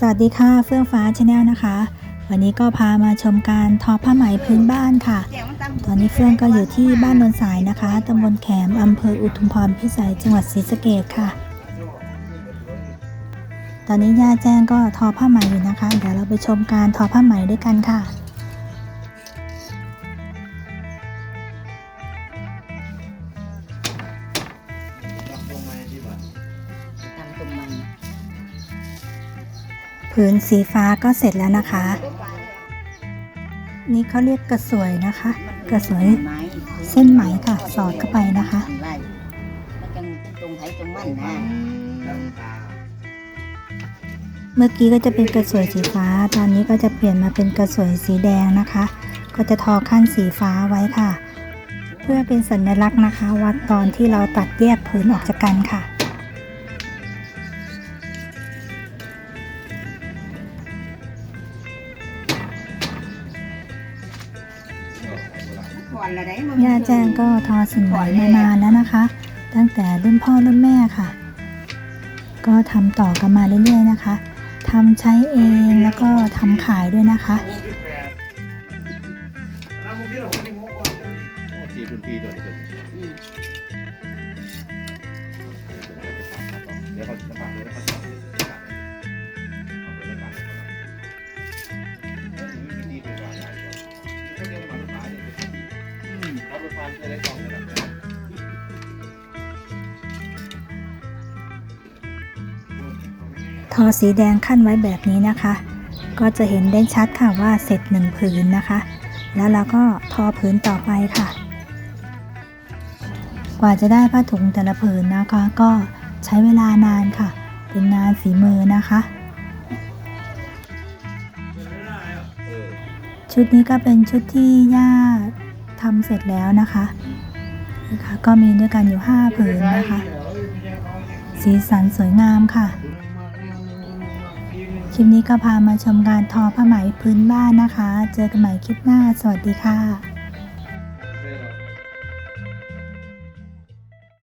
สวัสดีค่ะเฟื่องฟ้าชาแนลนะคะ วันนี้ก็พามาชมการทอผ้าไหมพื้นบ้านค่ะ ตอนนี้เฟื่องก็อยู่ที่บ้านนนสายนะคะตำบลแขมอำเภออุทุมพรพิสัยจังหวัดศรีสะเกดค่ะ ตอนนี้ย่าแจ้งก็ทอผ้าไหมอยู่นะคะ เดี๋ยวเราไปชมการทอผ้าไหมด้วยกันค่ะ พื้นสีฟ้าก็เสร็จแล้วนะคะ นี่เขาเรียกกระสวยนะคะ กระสวยเส้นไหมค่ะ สอดเข้าไปนะคะเมื่อกี้ก็จะเป็นกระสวยสีฟ้า ตอนนี้ก็จะเปลี่ยนมาเป็นกระสวยสีแดงนะคะ ก็จะทอขั้นสีฟ้าไว้ค่ะ เพื่อเป็นสัญลักษณ์นะคะว่าตอนที่เราตัดแยกพื้นออกจากกันค่ะ ย่าแจ้งก็ทอสินงไหนมานานแล้วนะคะ ตั้งแต่รุ่นพ่อรุ่นแม่ค่ะ ก็ทำต่อกันมาเรื่อยๆนะคะทำใช้เองแล้วก็ทำขายด้วยนะคะเดี๋ยวเขาจะฝากเลยนะครับ ทอสีแดงขั้นไว้แบบนี้นะคะ ก็จะเห็นได้ชัดค่ะว่าเสร็จหนึ่งผืนนะคะ แล้วเราก็ทอผืนต่อไปค่ะ กว่าจะได้ผ้าถุงแต่ละผืนนะคะ ก็ใช้เวลานานค่ะ เป็นงานฝีมือนะคะ ชุดนี้ก็เป็นชุดที่ย่าทำเสร็จแล้วนะคะนะคะ ก็มีด้วยกันอยู่ 5 ผืนนะคะ สีสันสวยงามค่ะ คลิปนี้ก็พามาชมการทอผ้าไหมพื้นบ้านนะคะ เจอกันใหม่คลิปหน้า สวัสดีค่ะ